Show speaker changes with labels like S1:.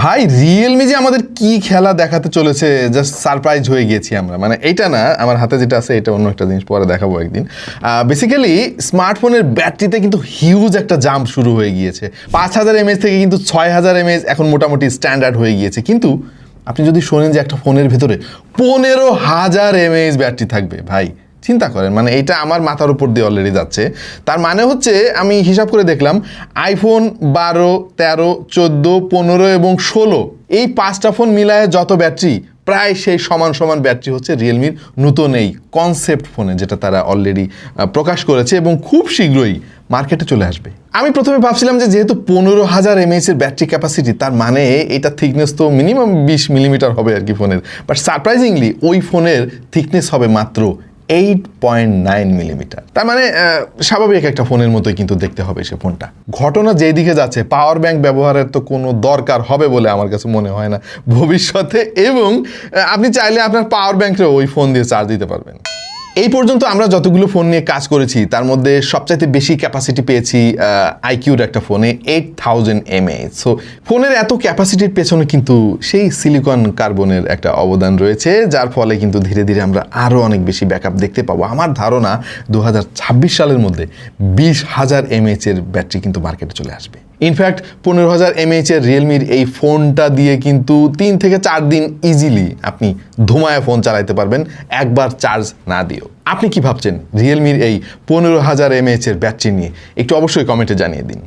S1: ভাই রিয়েলমি যে আমাদের কি খেলা দেখাতে চলেছে জাস্ট সারপ্রাইজ হয়ে গিয়েছি আমরা। মানে এইটা না, আমার হাতে যেটা আছে, এটা অন্য একটা জিনিস পরে দেখাবো একদিন। বেসিক্যালি স্মার্টফোনের ব্যাটারিতে কিন্তু হিউজ একটা জাম্প শুরু হয়ে গিয়েছে। পাঁচ হাজার এমএস থেকে কিন্তু ছয় হাজার এমএএচ এখন মোটামুটি স্ট্যান্ডার্ড হয়ে গিয়েছে। কিন্তু আপনি যদি শোনেন যে একটা ফোনের ভেতরে, পনেরো হাজার এমএএচ ব্যাটারি থাকবে, ভাই। চিন্তা করেন মানে এটা আমার মাথার উপর দিয়ে অলরেডি যাচ্ছে। তার মানে হচ্ছে আমি হিসাব করে দেখলাম আইফোন বারো, তেরো, চোদ্দ, পনেরো এবং ষোলো, এই পাঁচটা ফোন মিলায় যত ব্যাটারি, প্রায় সেই সমান সমান ব্যাটারি হচ্ছে রিয়েলমির নতুন এই কনসেপ্ট ফোনে যেটা তারা অলরেডি প্রকাশ করেছে এবং খুব শীঘ্রই মার্কেটে চলে আসবে। আমি প্রথমে ভাবছিলাম যে যেহেতু পনেরো হাজার এমএএস এর ব্যাটারি ক্যাপাসিটি তার মানে এটা থিকনেস তো মিনিমাম বিশ মিলিমিটার হবে আর কি ফোনের বাট সারপ্রাইজিংলি ওই ফোনের থিকনেস হবে মাত্র এইট পয়েন্ট নাইন মিলিমিটার তার মানে স্বাভাবিক একটা ফোনের মতোই কিন্তু দেখতে হবে সে ফোনটা। ঘটনা যেই দিকে যাচ্ছে পাওয়ার ব্যাংক ব্যবহারের তো কোনো দরকার হবে বলে আমার কাছে মনে হয় না ভবিষ্যতে। এবং আপনি চাইলে আপনার পাওয়ার ব্যাংকেও ওই ফোন দিয়ে চার্জ দিতে পারবেন। এই পর্যন্ত আমরা যতগুলো ফোন নিয়ে কাজ করেছি, তার মধ্যে সবচাইতে বেশি ক্যাপাসিটি পেয়েছি আইকিউর একটা ফোনে এইট থাউজেন্ড এমএএইচ সো ফোনের এত ক্যাপাসিটির পেছনে কিন্তু সেই সিলিকন কার্বনের একটা অবদান রয়েছে, যার ফলে কিন্তু ধীরে ধীরে আমরা আরও অনেক বেশি ব্যাকআপ দেখতে পাবো। আমার ধারণা দু হাজার ছাব্বিশ সালের মধ্যে বিশ হাজার এমএএইচ এর ব্যাটারি কিন্তু মার্কেটে চলে আসবে। ইনফ্যাক্ট পনেরো হাজার এমএইচ এর রিয়েলমির এই ফোনটা দিয়ে কিন্তু তিন থেকে চার দিন ইজিলি আপনি ধুমায় ফোন চালাইতে পারবেন। একবার চার্জ না দিয়েও। আপনি কি ভাবছেন? রিয়েলমির এই পনেরো হাজার এমএইচ এর ব্যাটারি নিয়ে একটু অবশ্যই কমেন্টে জানিয়ে দিন।